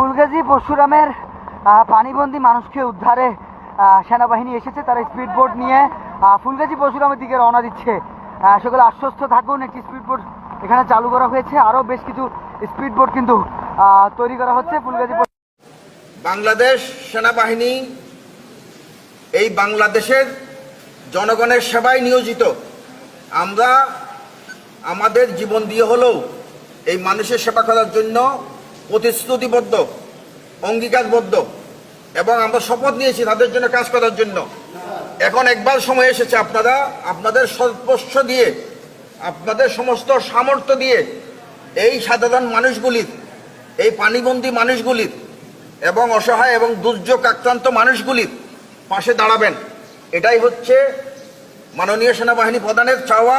ফুলগাজী পরশুরামের পানিবন্দি মানুষকে উদ্ধারে সেনাবাহিনী এসেছে তারা স্পিড বোট নিয়ে ফুলগাজী পরশুরামের দিকে রওনা দিচ্ছে। সকলে আশ্বস্ত থাকুন, একটি স্পিড বোট এখানে চালু করা হয়েছে। আরও বেশ কিছু স্পিড বোট কিন্তু তৈরি করা হচ্ছে ফুলগাজী বাংলাদেশ সেনাবাহিনী এই বাংলাদেশের জনগণের সেবায় নিয়োজিত। আমরা আমাদের জীবন দিয়ে হলেও এই মানুষের সেবা করার জন্য প্রতিশ্রুতিবদ্ধ, অঙ্গীকারবদ্ধ এবং আমরা শপথ নিয়েছি তাদের জন্য কাজ করার জন্য। এখন একবার সময় এসেছে আপনারা, আপনাদের সর্বস্ব দিয়ে, আপনাদের সমস্ত সামর্থ্য দিয়ে এই সাধারণ মানুষগুলির, এই পানিবন্দী মানুষগুলির এবং অসহায় এবং দুর্যোগ আক্রান্ত মানুষগুলির পাশে দাঁড়াবেন। এটাই হচ্ছে মাননীয় সেনাবাহিনী প্রধানের চাওয়া।